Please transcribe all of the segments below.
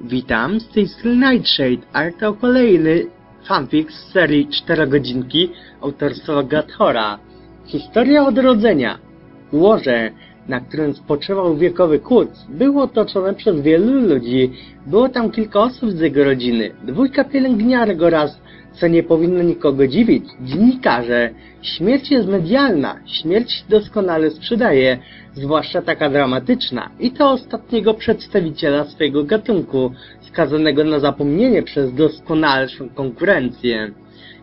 Witam, z tej strony Nightshade, a to kolejny fanfic z serii 4 godzinki autorstwa Gathora. Historia odrodzenia. Łoże, na którym spoczywał wiekowy kuc, było otoczone przez wielu ludzi. Było tam kilka osób z jego rodziny, dwójka pielęgniarek oraz, co nie powinno nikogo dziwić, dziennikarze. Śmierć jest medialna, śmierć doskonale sprzedaje, zwłaszcza taka dramatyczna, i to ostatniego przedstawiciela swojego gatunku, skazanego na zapomnienie przez doskonalszą konkurencję.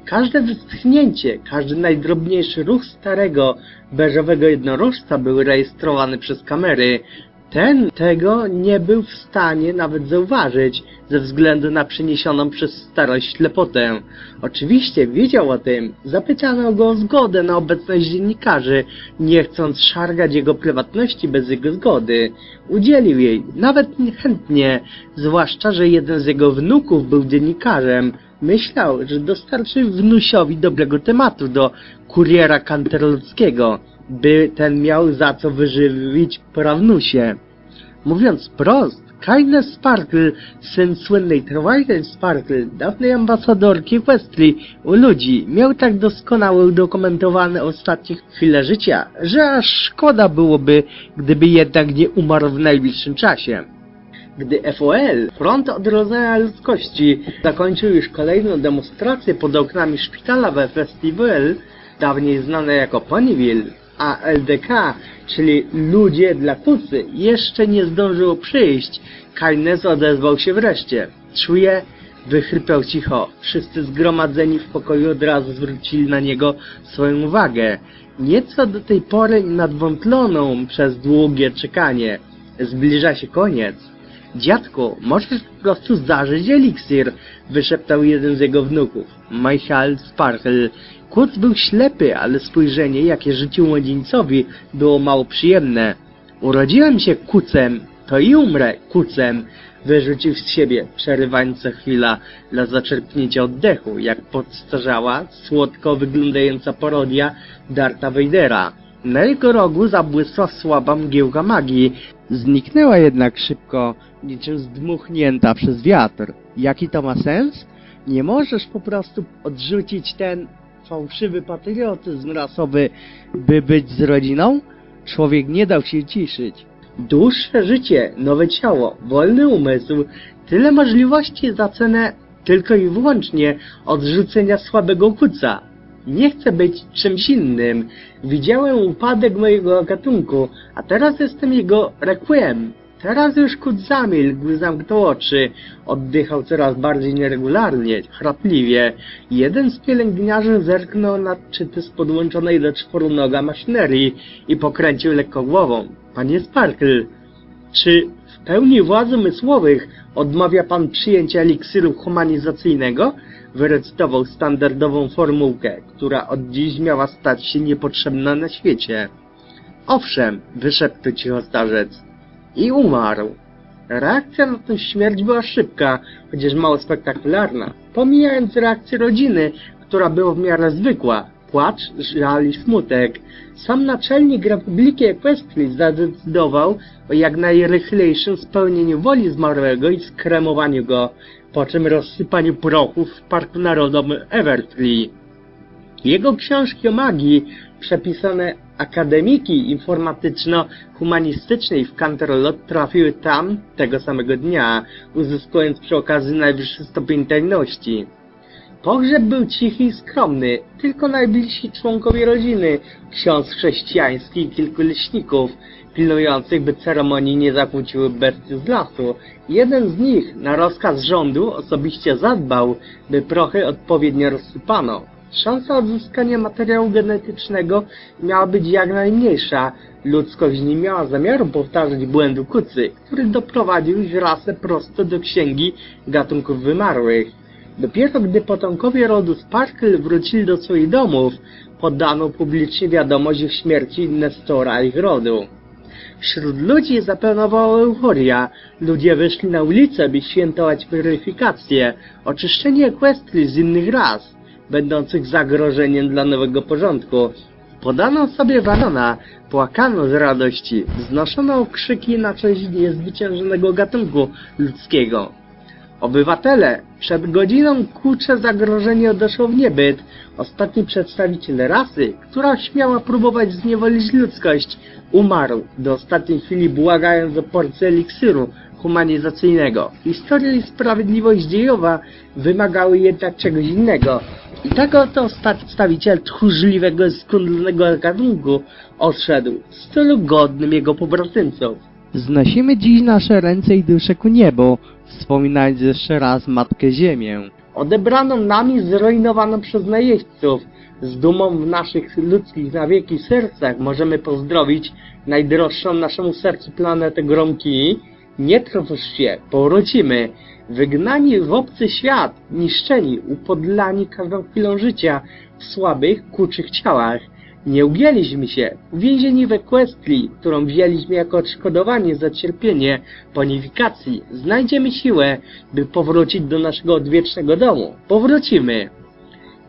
Każde westchnięcie, każdy najdrobniejszy ruch starego, beżowego jednorożca był rejestrowany przez kamery. Ten tego nie był w stanie nawet zauważyć, ze względu na przyniesioną przez starość ślepotę. Oczywiście wiedział o tym. Zapytano go o zgodę na obecność dziennikarzy, nie chcąc szargać jego prywatności bez jego zgody. Udzielił jej, nawet niechętnie, zwłaszcza, że jeden z jego wnuków był dziennikarzem. Myślał, że dostarczy wnusiowi dobrego tematu do kuriera kanterludzkiego, by ten miał za co wyżywić prawnusie. Mówiąc prost, Kindness Sparkle, syn słynnej Twilight Sparkle, dawnej ambasadorki Westry u ludzi, miał tak doskonale udokumentowane ostatnie chwile życia, że aż szkoda byłoby, gdyby jednak nie umarł w najbliższym czasie. Gdy FOL, Front Odrodzenia Ludzkości, zakończył już kolejną demonstrację pod oknami szpitala we Festival, dawniej znane jako Ponyville, a LDK, czyli Ludzie dla Kucy, jeszcze nie zdążyło przyjść, Kindness odezwał się wreszcie. Czuję, wychrypał cicho. Wszyscy zgromadzeni w pokoju od razu zwrócili na niego swoją uwagę. Nieco do tej pory nadwątloną przez długie czekanie. Zbliża się koniec. Dziadku, możesz po prostu zażyć eliksir, wyszeptał jeden z jego wnuków, Michael Sparkle. Kuc był ślepy, ale spojrzenie, jakie rzucił młodzieńcowi, było mało przyjemne. Urodziłem się kucem, to i umrę kucem, wyrzucił z siebie, przerywając chwila dla zaczerpnięcia oddechu, jak podstarzała, słodko wyglądająca parodia Darta Vadera. Na jego rogu zabłysła słaba mgiełka magii, zniknęła jednak szybko, niczym zdmuchnięta przez wiatr. Jaki to ma sens? Nie możesz po prostu odrzucić ten fałszywy patriotyzm rasowy, by być z rodziną? Człowiek nie dał się ciszyć. Dłuższe życie, nowe ciało, wolny umysł, tyle możliwości za cenę tylko i wyłącznie odrzucenia słabego kuca. Nie chcę być czymś innym. Widziałem upadek mojego gatunku, a teraz jestem jego requiem. Teraz już kuc zamilkł, zamknął oczy, oddychał coraz bardziej nieregularnie, chrapliwie. Jeden z pielęgniarzy zerknął na czyty z podłączonej do czworunoga maszynerii i pokręcił lekko głową. Panie Sparkle, czy w pełni władz umysłowych odmawia pan przyjęcia eliksiru humanizacyjnego? Wyrecytował standardową formułkę, która od dziś miała stać się niepotrzebna na świecie. Owszem, wyszeptał cicho starzec. I umarł. Reakcja na tę śmierć była szybka, chociaż mało spektakularna. Pomijając reakcję rodziny, która była w miarę zwykła. Płacz, żal i smutek. Sam naczelnik Republiki Equestrii zadecydował o jak najrychlejszym spełnieniu woli zmarłego i skremowaniu go, po czym rozsypaniu prochów w Parku Narodowym Evertree. Jego książki o magii, przepisane Akademiki Informatyczno-Humanistycznej w Canterlot trafiły tam tego samego dnia, uzyskując przy okazji najwyższy stopień tajności. Pogrzeb był cichy i skromny, tylko najbliżsi członkowie rodziny, ksiądz chrześcijański i kilku leśników, pilnujących, by ceremonii nie zakłóciły bestie z lasu. Jeden z nich, na rozkaz rządu, osobiście zadbał, by prochy odpowiednio rozsypano. Szansa odzyskania materiału genetycznego miała być jak najmniejsza. Ludzkość nie miała zamiaru powtarzać błędu kucy, który doprowadził ich rasę prosto do księgi gatunków wymarłych. Dopiero gdy potomkowie rodu Sparkle wrócili do swoich domów, podano publicznie wiadomość o śmierci Nestora ich rodu. Wśród ludzi zapanowała euforia. Ludzie wyszli na ulicę, by świętować weryfikację, oczyszczenie Equestrii z innych ras, będących zagrożeniem dla nowego porządku. Podano sobie Warona, płakano z radości, wznoszono krzyki na cześć niezwyciężonego gatunku ludzkiego. Obywatele, przed godziną kurcze zagrożenie odeszło w niebyt. Ostatni przedstawiciel rasy, która śmiała próbować zniewolić ludzkość, umarł, do ostatniej chwili błagając o porcję eliksiru humanizacyjnego. Historia i sprawiedliwość dziejowa wymagały jednak czegoś innego. I tak oto przedstawiciel tchórzliwego, skundlonego gatunku odszedł w stylu godnym jego pobratymców. Znosimy dziś nasze ręce i dusze ku niebu, wspominając jeszcze raz Matkę Ziemię. Odebraną nami, zrujnowaną przez najeźdźców, z dumą w naszych ludzkich na wieki sercach możemy pozdrowić najdroższą naszemu sercu planetę Gromki. Nie trwóż się, powrócimy. Wygnani w obcy świat, niszczeni, upodlani każdą chwilą życia w słabych, kuczych ciałach. Nie ugięliśmy się, uwięzieni w Equestrii, którą wzięliśmy jako odszkodowanie za cierpienie bonifikacji. Znajdziemy siłę, by powrócić do naszego odwiecznego domu. Powrócimy.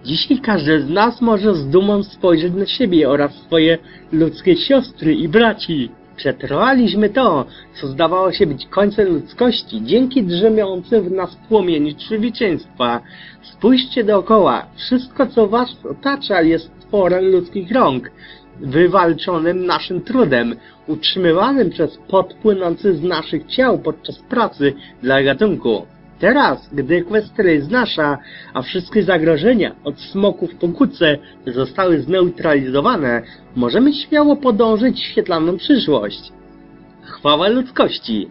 Dzisiaj każdy z nas może z dumą spojrzeć na siebie oraz swoje ludzkie siostry i braci. Przetrwaliśmy to, co zdawało się być końcem ludzkości, dzięki drzemiącym w nas płomieniu człowieczeństwa. Spójrzcie dookoła, wszystko co was otacza jest tworem ludzkich rąk, wywalczonym naszym trudem, utrzymywanym przez pot płynący z naszych ciał podczas pracy dla gatunku. Teraz, gdy Equestria jest nasza, a wszystkie zagrożenia, od smoków po kuce, zostały zneutralizowane, możemy śmiało podążyć w świetlaną przyszłość. Chwała ludzkości!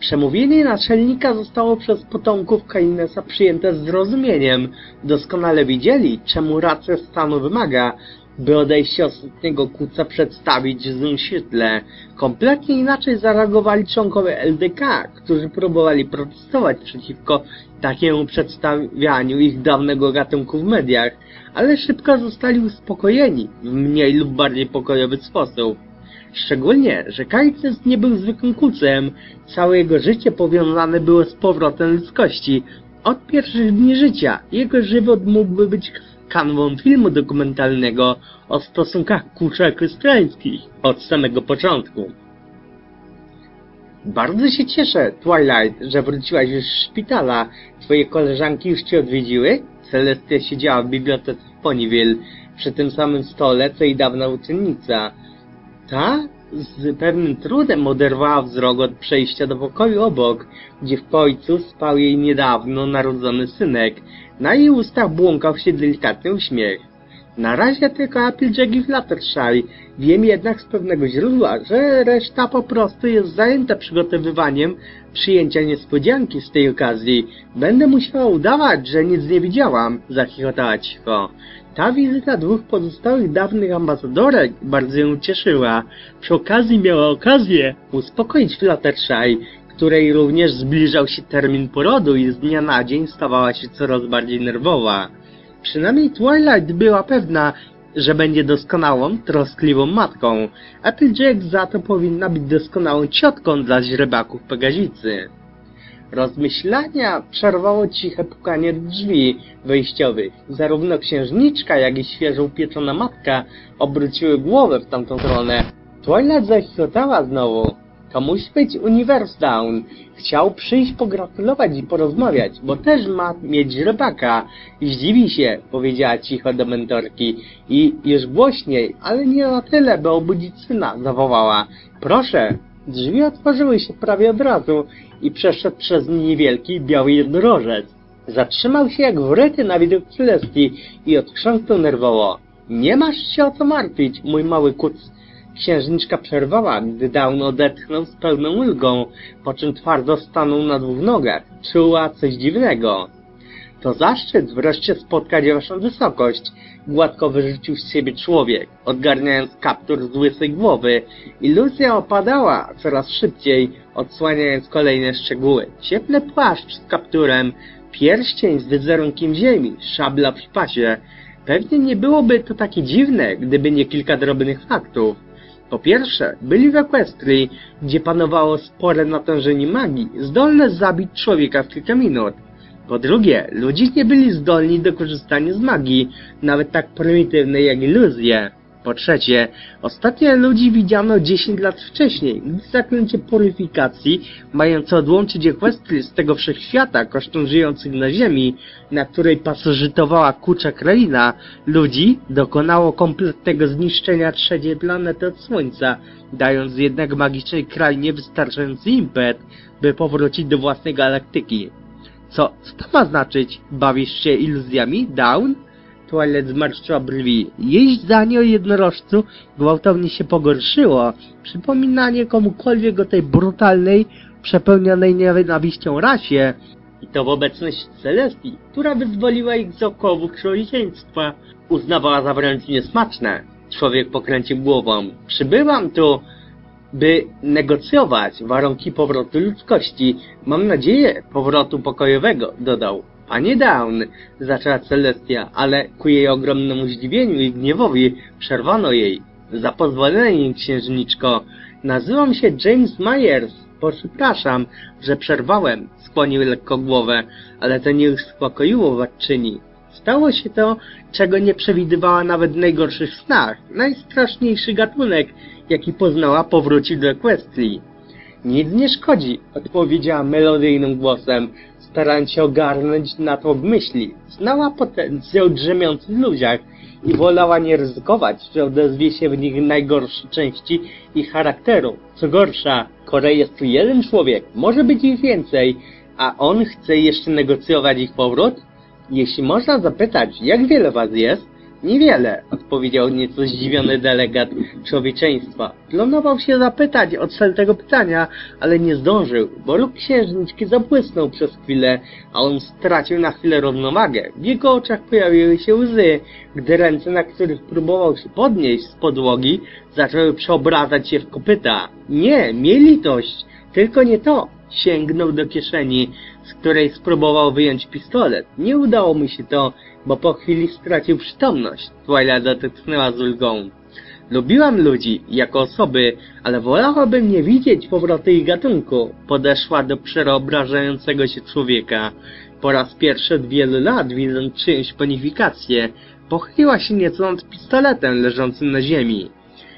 Przemówienie naczelnika zostało przez potomków Kainesa przyjęte z zrozumieniem. Doskonale widzieli, czemu racja stanu wymaga, by odejście ostatniego kuca przedstawić w złym świetle. Kompletnie inaczej zareagowali członkowie LDK, którzy próbowali protestować przeciwko takiemu przedstawianiu ich dawnego gatunku w mediach, ale szybko zostali uspokojeni w mniej lub bardziej pokojowy sposób. Szczególnie, że Kajces nie był zwykłym kucem, całe jego życie powiązane było z powrotem ludzkości. Od pierwszych dni życia jego żywot mógłby być kanwą filmu dokumentalnego o stosunkach kuczek-krystiańskich od samego początku. Bardzo się cieszę, Twilight, że wróciłaś już z szpitala. Twoje koleżanki już cię odwiedziły? Celestia siedziała w bibliotece w Ponyville, przy tym samym stole, co i dawna uczennica. Ta z pewnym trudem oderwała wzrok od przejścia do pokoju obok, gdzie w końcu spał jej niedawno narodzony synek. Na jej ustach błąkał się delikatny uśmiech. Na razie tylko Applejack i Fluttershy. Wiem jednak z pewnego źródła, że reszta po prostu jest zajęta przygotowywaniem przyjęcia niespodzianki z tej okazji. Będę musiała udawać, że nic nie widziałam, zachichotała cicho. Ta wizyta dwóch pozostałych dawnych ambasadorek bardzo ją cieszyła. Przy okazji miała okazję uspokoić Fluttershy, której również zbliżał się termin porodu i z dnia na dzień stawała się coraz bardziej nerwowa. Przynajmniej Twilight była pewna, że będzie doskonałą, troskliwą matką. Applejack za to powinna być doskonałą ciotką dla źrebaków Pegazicy. Rozmyślania przerwało ciche pukanie drzwi wejściowych. Zarówno księżniczka, jak i świeżo upieczona matka obróciły głowę w tamtą stronę. Twilight zachichotała znowu. To musi być Universe Chciał przyjść pogratulować i porozmawiać, bo też ma mieć źrebaka. Zdziwi się, powiedziała cicho do mentorki. I już głośniej, ale nie na tyle, by obudzić syna, zawołała. Proszę. Drzwi otworzyły się prawie od razu i przeszedł przez nie niewielki, biały jednorożec. Zatrzymał się jak wryty na widok Celestii i odchrząknął nerwowo. Nie masz się o co martwić, mój mały kuc Księżniczka przerwała, gdy Down odetchnął z pełną ulgą, po czym twardo stanął na dwóch nogach. Czuła coś dziwnego. To zaszczyt wreszcie spotkać waszą wysokość, gładko wyrzucił z siebie człowiek, odgarniając kaptur z łysej głowy. Iluzja opadała coraz szybciej, odsłaniając kolejne szczegóły. Cieplny płaszcz z kapturem, pierścień z wizerunkiem ziemi, szabla przy pasie. Pewnie nie byłoby to takie dziwne, gdyby nie kilka drobnych faktów. Po pierwsze, byli w Equestrii, gdzie panowało spore natężenie magii, zdolne zabić człowieka w kilka minut. Po drugie, ludzie nie byli zdolni do korzystania z magii, nawet tak prymitywnej jak iluzje. Po trzecie, ostatnie ludzi widziano 10 lat wcześniej, gdy zaklęcie puryfikacji, mające odłączyć Equestry z tego wszechświata kosztem żyjących na Ziemi, na której pasożytowała kucza kraina, ludzi dokonało kompletnego zniszczenia trzeciej planety od Słońca, dając jednak magicznej krainie wystarczający impet, by powrócić do własnej galaktyki. Co, co to ma znaczyć? Bawisz się iluzjami, Down? Twilight zmarszczyła brwi. Jej zdanie o jednorożcu gwałtownie się pogorszyło. Przypominanie komukolwiek o tej brutalnej, przepełnionej nienawiścią rasie. I to w obecności Celestii, która wyzwoliła ich z okowów człowieczeństwa, uznawała za wręcz niesmaczne. Człowiek pokręcił głową. Przybyłam tu, by negocjować warunki powrotu ludzkości. Mam nadzieję powrotu pokojowego, dodał. Panie Down, zaczęła Celestia, ale ku jej ogromnemu zdziwieniu i gniewowi przerwano jej. Za pozwoleniem, księżniczko. Nazywam się James Myers. Przepraszam, że przerwałem. Skłonił lekko głowę, ale to nie uspokoiło władczyni. Stało się to, czego nie przewidywała nawet w najgorszych snach. Najstraszniejszy gatunek, jaki poznała, powrócił do Equestrii. Nic nie szkodzi, odpowiedziała melodyjnym głosem, starając się ogarnąć natłok myśli. Znała potencjał drzemiący w ludziach i wolała nie ryzykować, że odezwie się w nich najgorsze części ich charakteru. Co gorsza, Korej jest tu jeden człowiek, może być ich więcej, a on chce jeszcze negocjować ich powrót? Jeśli można zapytać, jak wiele was jest? Niewiele, odpowiedział nieco zdziwiony delegat człowieczeństwa. Planował się zapytać o cel tego pytania, ale nie zdążył, bo róg księżniczki zabłysnął przez chwilę, a on stracił na chwilę równowagę. W jego oczach pojawiły się łzy, gdy ręce, na których próbował się podnieść z podłogi, zaczęły przeobracać się w kopyta. Nie, miej litość, tylko nie to. Sięgnął do kieszeni, z której spróbował wyjąć pistolet. Nie udało mu się to, bo po chwili stracił przytomność. Twilight odetchnęła z ulgą. Lubiłam ludzi jako osoby, ale wolałabym nie widzieć powrotu ich gatunku. Podeszła do przeobrażającego się człowieka. Po raz pierwszy od wielu lat, widząc czyjąś bonifikację, pochyliła się nieco nad pistoletem leżącym na ziemi.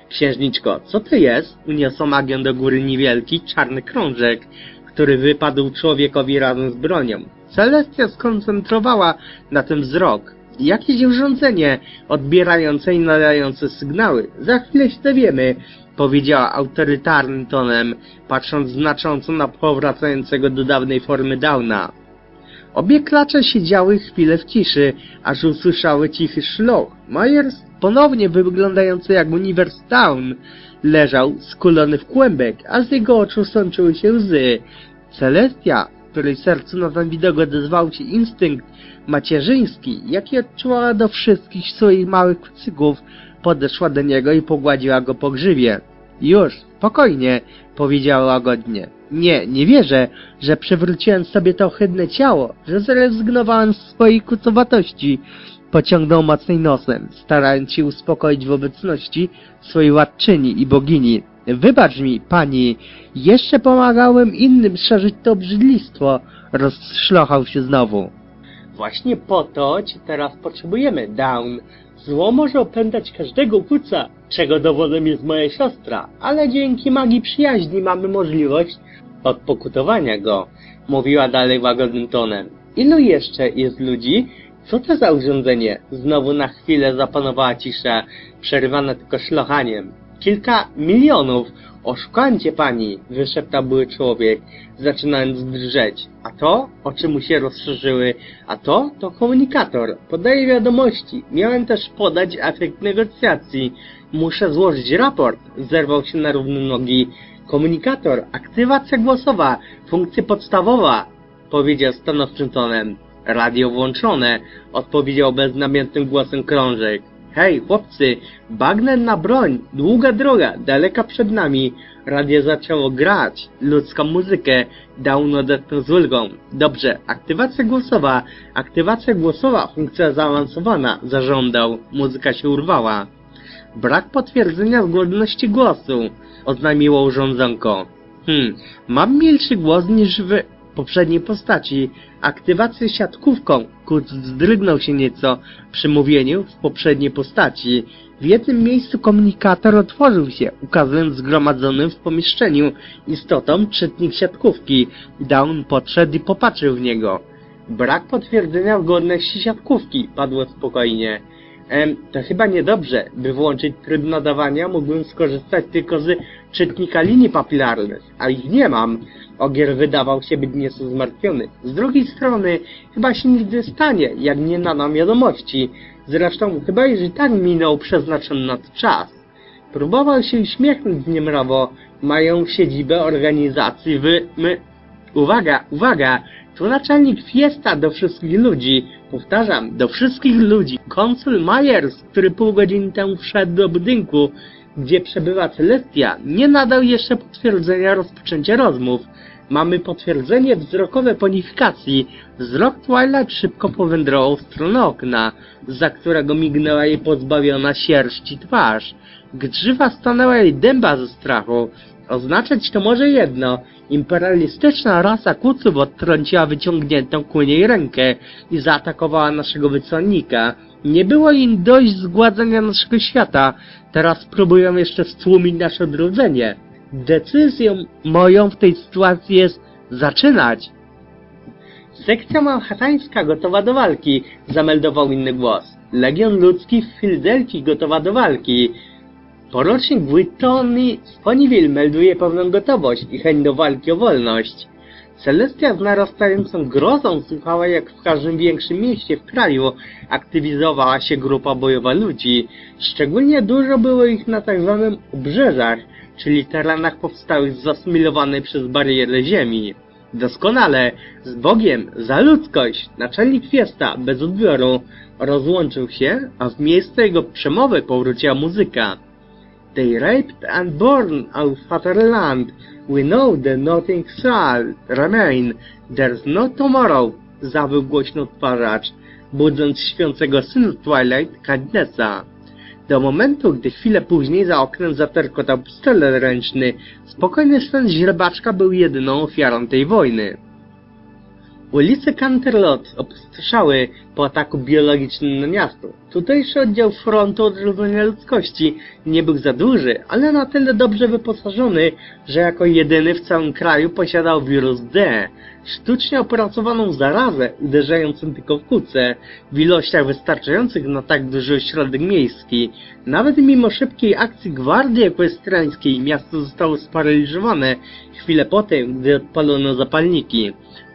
Księżniczko, co to jest? Uniosła magią do góry niewielki, czarny krążek, który wypadł człowiekowi razem z bronią. Celestia skoncentrowała na tym wzrok. Jakieś urządzenie odbierające i nadające sygnały. Za chwilę się dowiemy, powiedziała autorytarnym tonem, patrząc znacząco na powracającego do dawnej formy Downa. Obie klacze siedziały chwilę w ciszy, aż usłyszały cichy szloch. Myers, ponownie wyglądający jak Universe Town, leżał skulony w kłębek, a z jego oczu sączyły się łzy. Celestia, której sercu na ten widok odezwał się instynkt macierzyński, jaki odczuwała do wszystkich swoich małych kucyków, podeszła do niego i pogładziła go po grzywie. Już, spokojnie, powiedziała łagodnie. Nie, nie wierzę, że przywróciłem sobie to ohydne ciało, że zrezygnowałem z swojej kucowatości. Pociągnął mocniej nosem, starając się uspokoić w obecności swojej władczyni i bogini. Wybacz mi, pani, jeszcze pomagałem innym szerzyć to obrzydlistwo. Rozszlochał się znowu. Właśnie po to cię teraz potrzebujemy, Down. Zło może opętać każdego kuca, czego dowodem jest moja siostra, ale dzięki magii przyjaźni mamy możliwość odpokutowania go, mówiła dalej łagodnym tonem. Ilu jeszcze jest ludzi? Co to za urządzenie? Znowu na chwilę zapanowała cisza, przerywana tylko szlochaniem. Kilka milionów! Oszukańcie pani! wyszeptał były człowiek, zaczynając drżeć. A to? Oczy mu się rozszerzyły. A to? To komunikator. Podaje wiadomości. Miałem też podać efekt negocjacji. Muszę złożyć raport. Zerwał się na równe nogi. Komunikator. Aktywacja głosowa. Funkcja podstawowa. Powiedział stanowczym tonem. Radio włączone. Odpowiedział beznamiętnym głosem krążek. Hej, chłopcy, bagnet na broń, długa droga, daleka przed nami. Radio zaczęło grać, ludzką muzykę, Down odetchnął z ulgą. Dobrze, aktywacja głosowa, aktywacja głosowa, funkcja zaawansowana, zażądał. Muzyka się urwała. Brak potwierdzenia zgodności głosu, oznajmiło urządzonko. Hmm, mam milszy głos niż wy... poprzedniej postaci. Aktywację siatkówką. Kurt zdrygnął się nieco przy mówieniu w poprzedniej postaci. W jednym miejscu komunikator otworzył się, ukazując zgromadzonym w pomieszczeniu istotom czytnik siatkówki. Down podszedł i popatrzył w niego. Brak potwierdzenia godności siatkówki, padło spokojnie. Em, to chyba niedobrze, by włączyć tryb nadawania mógłbym skorzystać tylko z czytnika linii papilarnych, a ich nie mam. Ogier wydawał się być nieco zmartwiony. Z drugiej strony, chyba się nie stanie, jak nie nadam wiadomości. Zresztą chyba już i tak minął przeznaczony na to czas. Próbował się uśmiechnąć niemrawo. Mają siedzibę organizacji w... My... Uwaga, uwaga! Tu naczelnik Fiesta do wszystkich ludzi. Powtarzam, do wszystkich ludzi. Konsul Myers, który pół godziny temu wszedł do budynku, gdzie przebywa Celestia, nie nadał jeszcze potwierdzenia rozpoczęcia rozmów. Mamy potwierdzenie wzrokowe bonifikacji. Wzrok Twilight szybko powędrował w stronę okna, za którego mignęła jej pozbawiona sierści twarz. Grzywa stanęła jej dęba ze strachu. Oznaczać to może jedno. Imperialistyczna rasa kuców odtrąciła wyciągniętą ku niej rękę i zaatakowała naszego wysłannika. Nie było im dość zgładzenia naszego świata. Teraz próbują jeszcze stłumić nasze odrodzenie. Decyzją moją w tej sytuacji jest zaczynać. Sekcja manhattańska gotowa do walki, zameldował inny głos. Legion ludzki w Filadelfii gotowa do walki. Porucznik Witoni z Ponyville melduje pełną gotowość i chęć do walki o wolność. Celestia z narastającą grozą słuchała, jak w każdym większym mieście w kraju aktywizowała się grupa bojowa ludzi. Szczególnie dużo było ich na tzw. obrzeżach, czyli terenach powstałych z zasmilowanej przez barierę ziemi. Doskonale, z Bogiem, za ludzkość, naczelnik Fiesta, bez odbioru, rozłączył się, a w miejsce jego przemowy powróciła muzyka. They raped and burned our fatherland. We know that nothing shall remain. There's no tomorrow, zawył głośno odtwarzacz, budząc śpiącego syna Twilight, Cadnessa. Do momentu, gdy chwilę później za oknem zaterkotał pistolet ręczny, spokojny stan źrebaczka był jedyną ofiarą tej wojny. Ulice Canterlot opustoszały po ataku biologicznym na miasto. Tutejszy oddział frontu odrodzenia ludzkości nie był za duży, ale na tyle dobrze wyposażony, że jako jedyny w całym kraju posiadał wirus D, sztucznie opracowaną zarazę uderzającą tylko w kuce, w ilościach wystarczających na tak duży ośrodek miejski. Nawet mimo szybkiej akcji gwardii ekwestrańskiej miasto zostało sparaliżowane chwilę po tym, gdy odpalono zapalniki.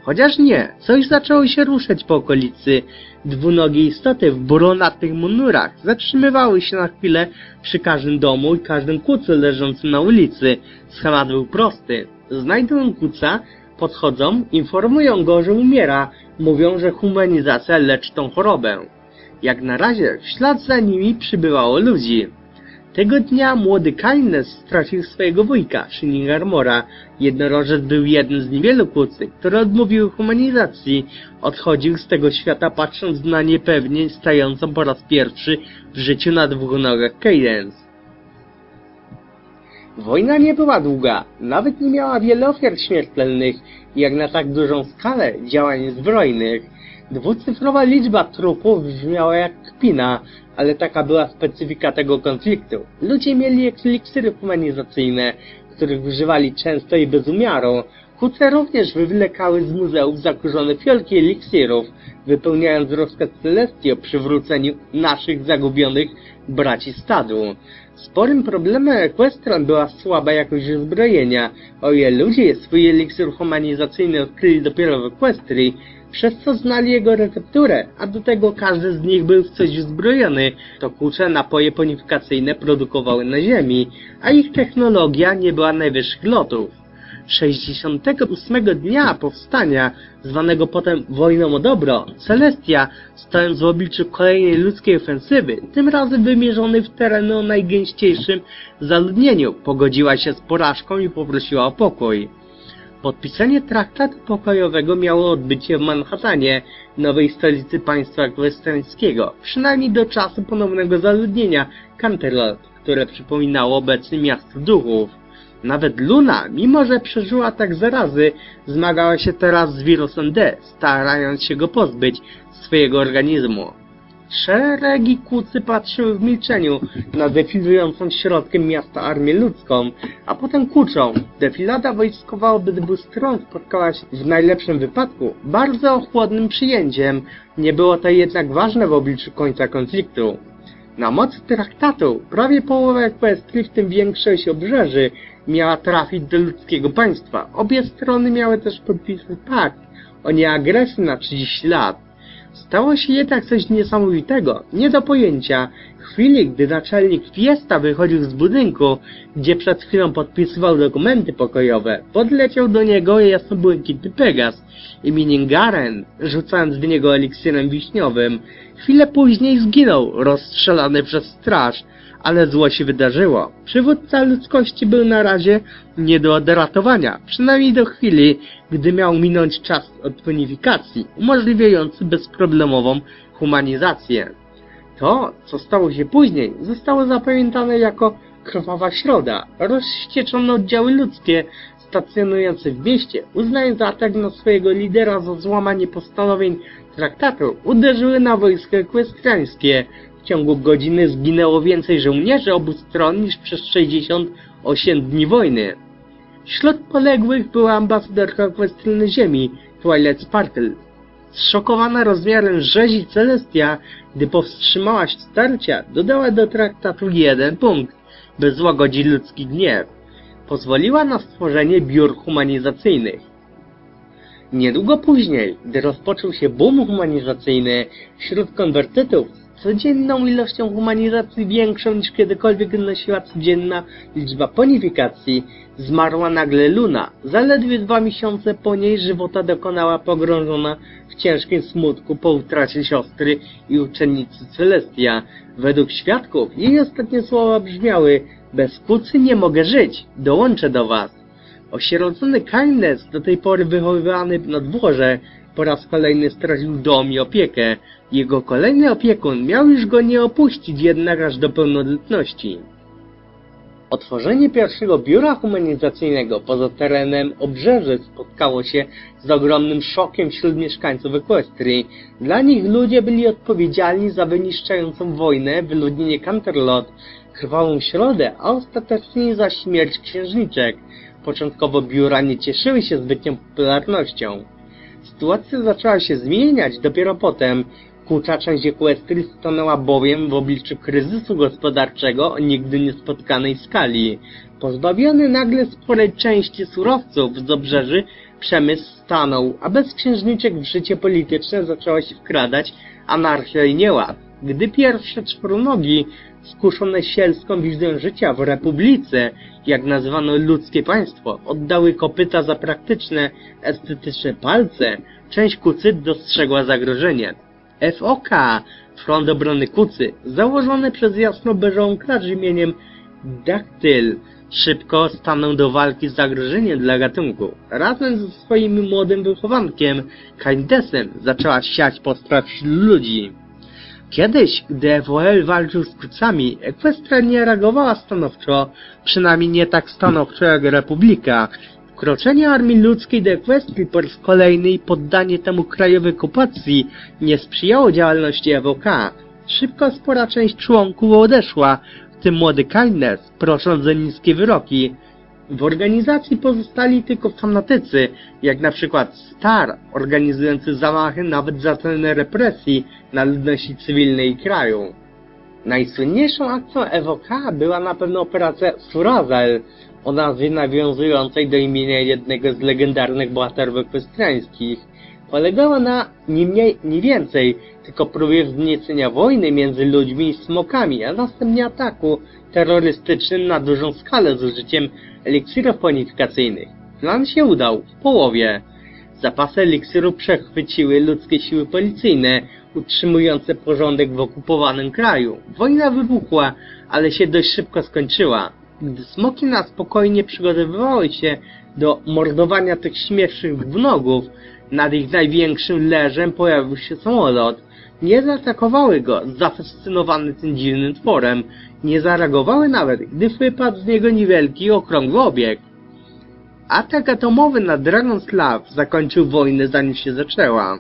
Chociaż nie, coś zaczęło się ruszać po okolicy. Dwunogie istoty w brunatnych mundurach zatrzymywały się na chwilę przy każdym domu i każdym kucu leżącym na ulicy. Schemat był prosty. Znajdują kuca, podchodzą, informują go, że umiera. Mówią, że humanizacja leczy tą chorobę. Jak na razie w ślad za nimi przybywało ludzi. Tego dnia młody Kindness stracił swojego wujka, Shining Armora. Jednorożec był jednym z niewielu kucy, które odmówiły humanizacji. Odchodził z tego świata patrząc na niepewnie stającą po raz pierwszy w życiu na dwóch nogach Cadence. Wojna nie była długa, nawet nie miała wiele ofiar śmiertelnych, jak na tak dużą skalę działań zbrojnych. Dwucyfrowa liczba trupów brzmiała jak kpina, ale taka była specyfika tego konfliktu. Ludzie mieli eliksiry humanizacyjne, których używali często i bez umiaru. Kuce również wywlekały z muzeów zakurzone fiolki eliksirów, wypełniając rozkaz Celestii o przywróceniu naszych zagubionych braci stadu. Sporym problemem Equestran była słaba jakość uzbrojenia. O ile ludzie swój eliksir humanizacyjny odkryli dopiero w Equestrii, przez co znali jego recepturę, a do tego każdy z nich był w coś uzbrojony, to kucze napoje ponifikacyjne produkowały na ziemi, a ich technologia nie była najwyższych lotów. 68 dnia powstania, zwanego potem wojną o dobro, Celestia, stojąc w obliczu kolejnej ludzkiej ofensywy, tym razem wymierzonej w tereny o najgęściejszym zaludnieniu, pogodziła się z porażką i poprosiła o pokój. Podpisanie traktatu pokojowego miało odbyć się w Manhattanie, nowej stolicy państwa westerńskiego, przynajmniej do czasu ponownego zaludnienia Canterlot, które przypominało obecnie miasto duchów. Nawet Luna, mimo że przeżyła tak zarazy, zmagała się teraz z wirusem D, starając się go pozbyć swojego organizmu. Szeregi kucy patrzyły w milczeniu na defilującą środkiem miasta armię ludzką, a potem kuczą. Defilada wojskowa obydwu stron spotkała się w najlepszym wypadku bardzo chłodnym przyjęciem. Nie było to jednak ważne w obliczu końca konfliktu. Na mocy traktatu prawie połowa Equestrii, w tym większość obrzeży, miała trafić do ludzkiego państwa. Obie strony miały też podpisać pakt o nieagresji na 30 lat. Stało się jednak coś niesamowitego, nie do pojęcia. W chwili, gdy naczelnik Fiesta wychodził z budynku, gdzie przed chwilą podpisywał dokumenty pokojowe, podleciał do niego jasnobłękitny Pegas imieniem Garen, rzucając w niego eliksirem wiśniowym. Chwilę później zginął, rozstrzelany przez straż, ale zło się wydarzyło. Przywódca ludzkości był na razie nie do odratowania, przynajmniej do chwili, gdy miał minąć czas odponifikacji, umożliwiający bezproblemową humanizację. To, co stało się później, zostało zapamiętane jako krwawa środa. Rozścieczono oddziały ludzkie stacjonujące w mieście, uznając atak na swojego lidera za złamanie postanowień traktatu, uderzyły na wojsko ekwestriańskie. W ciągu godziny zginęło więcej żołnierzy obu stron niż przez 68 dni wojny. Wśród poległych była ambasadorka Ekwestryny Ziemi, Twilight Sparkle. Zszokowana rozmiarem rzezi Celestia, gdy powstrzymała się starcia, dodała do traktatu jeden punkt, by złagodzić ludzki gniew. Pozwoliła na stworzenie biur humanizacyjnych. Niedługo później, gdy rozpoczął się boom humanizacyjny wśród konwertytów, codzienną ilością humanizacji większą niż kiedykolwiek wynosiła codzienna liczba ponifikacji, zmarła nagle Luna. Zaledwie dwa miesiące po niej żywota dokonała pogrążona w ciężkim smutku po utracie siostry i uczennicy Celestia. Według świadków jej ostatnie słowa brzmiały Bez kucy nie mogę żyć, dołączę do was. Osierocony Kindness, do tej pory wychowywany na dworze, po raz kolejny stracił dom i opiekę. Jego kolejny opiekun miał już go nie opuścić jednak aż do pełnoletności. Otworzenie pierwszego biura humanizacyjnego poza terenem obrzeży spotkało się z ogromnym szokiem wśród mieszkańców Equestrii. Dla nich ludzie byli odpowiedzialni za wyniszczającą wojnę, wyludnienie Canterlot, krwawą środę, a ostatecznie za śmierć księżniczek. Początkowo biura nie cieszyły się zbytnią popularnością. Sytuacja zaczęła się zmieniać dopiero potem. Kurcza część Equestrii stanęła bowiem w obliczu kryzysu gospodarczego o nigdy niespotkanej skali. Pozbawiony nagle sporej części surowców z obrzeży, przemysł stanął, a bez księżniczek w życie polityczne zaczęła się wkradać anarchia i nieład. Gdy pierwsze czworonogi, skuszone sielską wizją życia w republice, jak nazwano ludzkie państwo, oddały kopyta za praktyczne, estetyczne palce, część kucyt dostrzegła zagrożenie. FOK, Front Obrony Kucy, założony przez jasnobeżą klacz imieniem Daktyl, szybko stanął do walki z zagrożeniem dla gatunku. Razem ze swoim młodym wychowankiem, Kindesem, zaczęła siać postrach wśród ludzi. Kiedyś, gdy FOL walczył z kucami, Equestria nie reagowała stanowczo, przynajmniej nie tak stanowczo jak Republika. Wkroczenie armii ludzkiej do Equestrii po raz kolejny i poddanie temu krajowej okupacji nie sprzyjało działalności EWK. Szybko spora część członków odeszła, w tym młody Kindness, prosząc o niskie wyroki. W organizacji pozostali tylko fanatycy, jak na przykład Star, organizujący zamachy nawet za cenę represji na ludności cywilnej kraju. Najsłynniejszą akcją EWK była na pewno operacja Surazel, o nazwie nawiązującej do imienia jednego z legendarnych bohaterów ekwestriańskich. Polegała na ni mniej, ni więcej, tylko próbie wzniecenia wojny między ludźmi i smokami, a następnie ataku terrorystycznym na dużą skalę z użyciem eliksirów ponifikacyjnych. Plan się udał w połowie. Zapasy eliksirów przechwyciły ludzkie siły policyjne, utrzymujące porządek w okupowanym kraju. Wojna wybuchła, ale się dość szybko skończyła. Gdy smoki na spokojnie przygotowywały się do mordowania tych śmiesznych wnogów, nad ich największym leżem pojawił się samolot. Nie zaatakowały go, zafascynowane tym dziwnym tworem. Nie zareagowały nawet, gdy wypadł z niego niewielki, okrągły obieg. Atak atomowy na Dragon's Love zakończył wojnę zanim się zaczęła.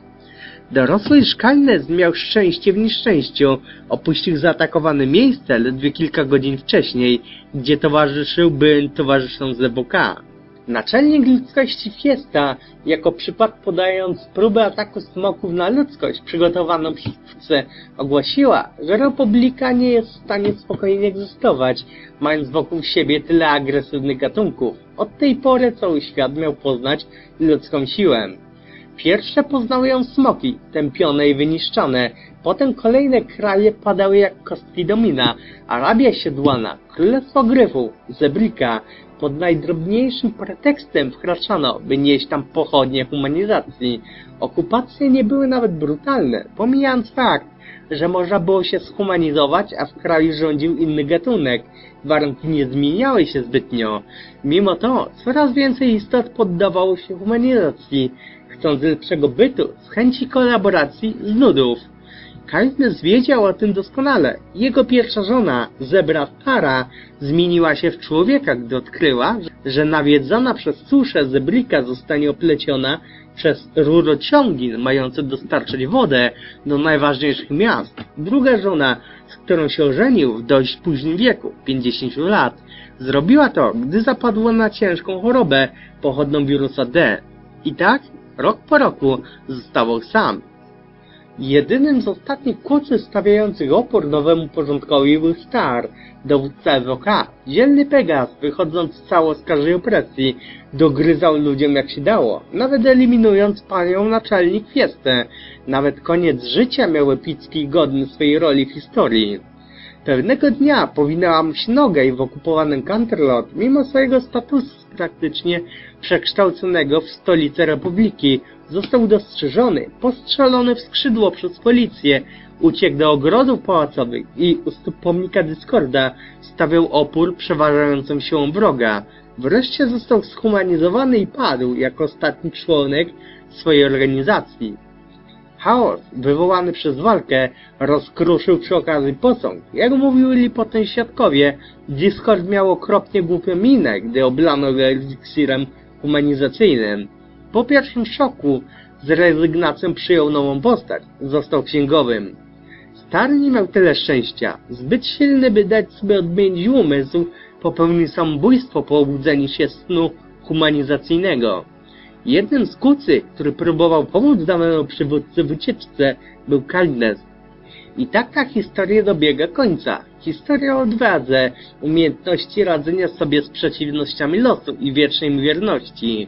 Dorosły Szkalnes miał szczęście w nieszczęściu. Opuścił zaatakowane miejsce ledwie kilka godzin wcześniej, gdzie towarzyszyłby towarzyszom z. Naczelnik ludzkości Fiesta, jako przypad podając próbę ataku smoków na ludzkość przygotowaną przez ogłosiła, że Republika nie jest w stanie spokojnie egzystować, mając wokół siebie tyle agresywnych gatunków. Od tej pory cały świat miał poznać ludzką siłę. Pierwsze poznały ją smoki, tępione i wyniszczone. Potem kolejne kraje padały jak kostki domina. Arabia Siedlana, Królestwo Gryfów, Zebrika. Pod najdrobniejszym pretekstem wkraczano, by nieść tam pochodnie humanizacji. Okupacje nie były nawet brutalne, pomijając fakt, że można było się schumanizować, a w kraju rządził inny gatunek. Warunki nie zmieniały się zbytnio. Mimo to, coraz więcej istot poddawało się humanizacji, chcąc lepszego bytu, z chęci kolaboracji, z nudów. Kindness wiedział o tym doskonale. Jego pierwsza żona, zebra Tara, zmieniła się w człowieka, gdy odkryła, że nawiedzona przez suszę zebrika zostanie opleciona przez rurociągi mające dostarczać wodę do najważniejszych miast. Druga żona, z którą się ożenił w dość późnym wieku, 50 lat, zrobiła to, gdy zapadła na ciężką chorobę pochodną wirusa D. I tak, rok po roku, zostawał sam. Jedynym z ostatnich kłócy stawiających opór nowemu porządkowi był Star, dowódca EWK. Dzielny Pegas, wychodząc z całoskarżej opresji, dogryzał ludziom jak się dało, nawet eliminując panią naczelnik Fiestę. Nawet koniec życia miał epicki i godny swojej roli w historii. Pewnego dnia powinęłam się nogę w okupowanym Canterlot, mimo swojego statusu praktycznie przekształconego w stolicę Republiki, został dostrzeżony, postrzelony w skrzydło przez policję, uciekł do ogrodów pałacowych i u stóp pomnika Discorda stawiał opór przeważającym siłą wroga. Wreszcie został shumanizowany i padł jako ostatni członek swojej organizacji. Chaos wywołany przez walkę rozkruszył przy okazji posąg. Jak mówili potem świadkowie, Discord miał okropnie głupią minę, gdy oblano go eliksirem humanizacyjnym. Po pierwszym szoku z rezygnacją przyjął nową postać. Został księgowym. Stary nie miał tyle szczęścia. Zbyt silny, by dać sobie odmienić umysł, popełnił samobójstwo po obudzeniu się snu humanizacyjnego. Jednym z kucy, który próbował pomóc danemu przywódcy w ucieczce, był Kindness. I tak ta historia dobiega końca. Historia o odwadze, umiejętności radzenia sobie z przeciwnościami losu i wiecznej wierności.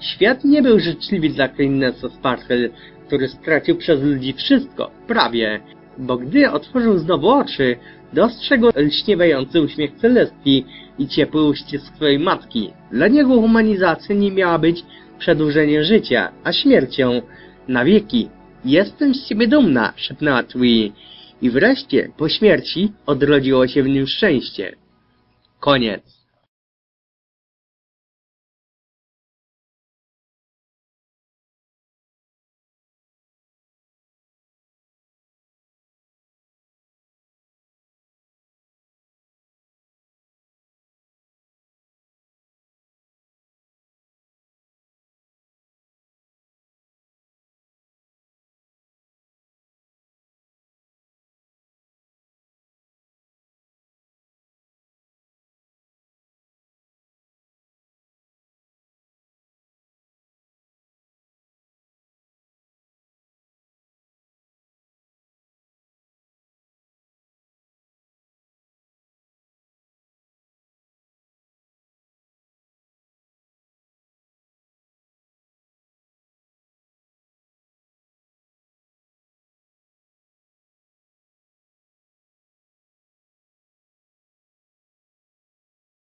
Świat nie był życzliwy dla Kindnessa Sparkle, który stracił przez ludzi wszystko, prawie, bo gdy otworzył znowu oczy, dostrzegł lśniewający uśmiech Celestii i ciepły uścisk swojej matki. Dla niego humanizacja nie miała być przedłużeniem życia, a śmiercią na wieki. Jestem z ciebie dumna, szepnęła Twee. I wreszcie, po śmierci, odrodziło się w nim szczęście. Koniec.